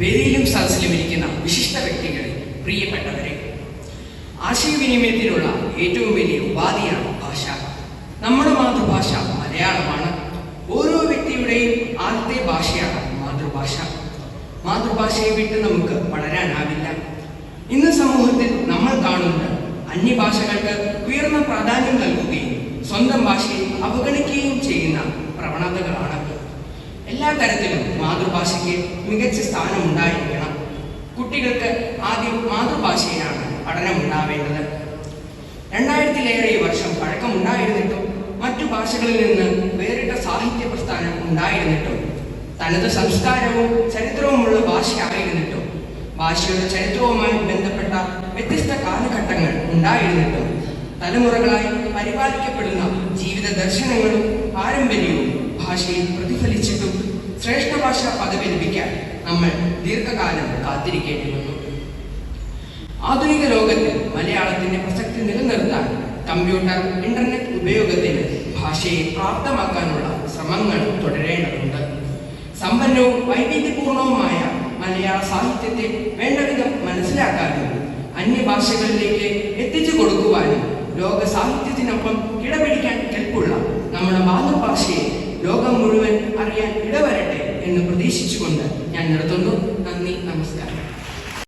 വേദിയിലും സദസ്സിലും ഇരിക്കുന്ന വിശിഷ്ട വ്യക്തികളെ പ്രിയപ്പെട്ടവരെ ആശയവിനിമയത്തിനുള്ള ഏറ്റവും വലിയ ഉപാധിയാണ് ഭാഷ. നമ്മുടെ മാതൃഭാഷ മലയാളമാണ്. ഓരോ വ്യക്തിയുടെയും ആദ്യത്തെ ഭാഷയാണ് മാതൃഭാഷ. മാതൃഭാഷയെ വിട്ട് നമുക്ക് വളരാനാവില്ല. ഇന്ന് സമൂഹത്തിൽ നമ്മൾ കാണുന്നത് അന്യഭാഷകൾക്ക് ഉയർന്ന പ്രാധാന്യം നൽകുകയും സ്വന്തം ഭാഷയെ അവഗണിക്കുകയും ചെയ്യുന്നു എല്ലാ തരത്തിലും മാതൃഭാഷയ്ക്ക് മികച്ച സ്ഥാനം ഉണ്ടായിരിക്കണം കുട്ടികൾക്ക് ആദ്യം മാതൃഭാഷയിലാണ് പഠനം ഉണ്ടാവേണ്ടത് രണ്ടായിരത്തിലേറെ വർഷം പഴക്കം പഴക്കമുണ്ടായിരുന്നിട്ടും മറ്റു ഭാഷകളിൽ നിന്ന് വേറിട്ട സാഹിത്യ പ്രസ്ഥാനം ഉണ്ടായിരുന്നിട്ടും തനത് സംസ്കാരവും ചരിത്രവുമുള്ള ഭാഷയായിരുന്നിട്ടും ഭാഷയുടെ ചരിത്രവുമായി ബന്ധപ്പെട്ട വ്യത്യസ്ത കാലഘട്ടങ്ങൾ ഉണ്ടായിരുന്നിട്ടും തലമുറകളായി പരിപാലിക്കപ്പെടുന്ന ജീവിത ദർശനങ്ങളും പാരമ്പര്യവും ഭാഷയിൽ പ്രതിഫലിച്ചിട്ടും ഭാഷ പദവി ലഭിക്കാൻ നമ്മൾ ദീർഘകാലം കാത്തിരിക്കേണ്ടി വന്നു. ആധുനിക ലോകത്തിൽ മലയാളത്തിന്റെ പ്രസക്തി നിലനിർത്താൻ കമ്പ്യൂട്ടർ ഇന്റർനെറ്റ് ഉപയോഗത്തിന് ഭാഷയെ പ്രാപ്തമാക്കാനുള്ള ശ്രമങ്ങൾ തുടരേണ്ടതുണ്ട്. സമ്പന്നവും വൈവിധ്യപൂർണവുമായ മലയാള സാഹിത്യത്തെ വേണ്ടവിധം മനസ്സിലാക്കാനും അന്യഭാഷകളിലേക്ക് എത്തിച്ചു കൊടുക്കുവാനും ലോക സാഹിത്യത്തിനൊപ്പം കിടപിടിക്കാൻ കെൽപ്പുള്ള നമ്മുടെ മാതൃഭാഷയെ ലോകം മുഴുവൻ അറിയാൻ ഇടവരട്ടെ എന്ന് പ്രതീക്ഷിച്ചുകൊണ്ട് ഞാൻ നിർത്തുന്നു. നന്ദി നമസ്കാരം.